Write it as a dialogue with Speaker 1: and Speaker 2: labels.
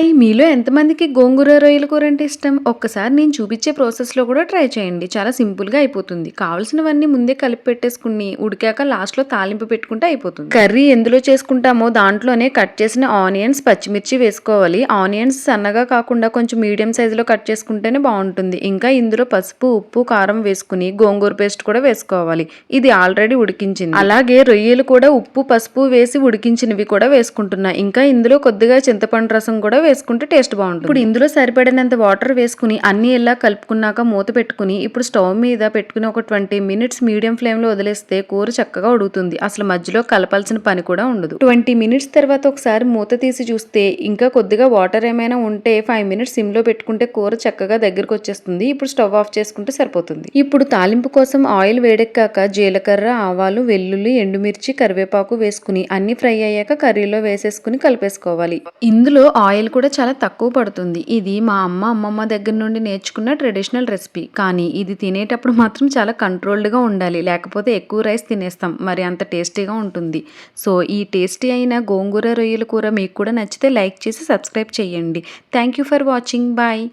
Speaker 1: Hi మీలో ఎంతమందికి గోంగూర రొయ్యల కూర అంటే ఇష్టం? ఒక్కసారి నేను చూపించే ప్రాసెస్లో కూడా ట్రై చేయండి. చాలా సింపుల్గా అయిపోతుంది. కావాల్సినవన్నీ ముందే కలిపి పెట్టేసుకుని ఉడికాక లాస్ట్లో తాలింపు పెట్టుకుంటే అయిపోతుంది. కర్రీ ఎందులో చేసుకుంటామో దాంట్లోనే కట్ చేసిన ఆనియన్స్ పచ్చిమిర్చి వేసుకోవాలి. ఆనియన్స్ సన్నగా కాకుండా కొంచెం మీడియం సైజులో కట్ చేసుకుంటేనే బాగుంటుంది. ఇంకా ఇందులో పసుపు ఉప్పు కారం వేసుకుని గోంగూర పేస్ట్ కూడా వేసుకోవాలి. ఇది ఆల్రెడీ ఉడికించింది. అలాగే రొయ్యలు కూడా ఉప్పు పసుపు వేసి ఉడికించినవి కూడా వేసుకుంటున్నా. ఇంకా ఇందులో కొద్దిగా చింతపండు రసం కూడా వేసుకుంటే టేస్ట్ బాగుంటుంది. ఇప్పుడు ఇందులో సరిపడినంత వాటర్ వేసుకుని అన్ని ఇలా కలుపుకున్నాక మూత పెట్టుకుని ఇప్పుడు స్టవ్ మీద పెట్టుకుని ఒక ట్వంటీ మినిట్స్ మీడియం ఫ్లేమ్లో వదిలేస్తే కూర చక్కగా ఉడుగుతుంది అసలు మధ్యలో కలపాల్సిన పని కూడా ఉండదు. ట్వంటీ మినిట్స్ తర్వాత ఒకసారి మూత తీసి చూస్తే ఇంకా కొద్దిగా వాటర్ ఏమైనా ఉంటే ఫైవ్ మినిట్స్ సిమ్లో పెట్టుకుంటే కూర చక్కగా దగ్గరకు వచ్చేస్తుంది. ఇప్పుడు స్టవ్ ఆఫ్ చేసుకుంటే సరిపోతుంది. ఇప్పుడు తాలింపు కోసం ఆయిల్ వేడెక్కాక జీలకర్ర ఆవాలు వెల్లుల్లి ఎండుమిర్చి కరివేపాకు వేసుకుని అన్ని ఫ్రై అయ్యాక కర్రీలో వేసేసుకుని కలిపేసుకోవాలి. ఇందులో ఆయిల్ ఆయిల్ కూడా చాలా తక్కువ పడుతుంది. ఇది మా అమ్మ అమ్మమ్మ దగ్గర నుండి నేర్చుకున్న ట్రెడిషనల్ రెసిపీ. కానీ ఇది తినేటప్పుడు మాత్రం చాలా కంట్రోల్డ్గా ఉండాలి. లేకపోతే ఎక్కువ రైస్ తినేస్తాం. మరి అంత టేస్టీగా ఉంటుంది. సో ఈ టేస్టీ అయిన గోంగూర రొయ్యల కూర మీకు కూడా నచ్చితే లైక్ చేసి సబ్స్క్రైబ్ చేయండి. Thank you for watching. Bye.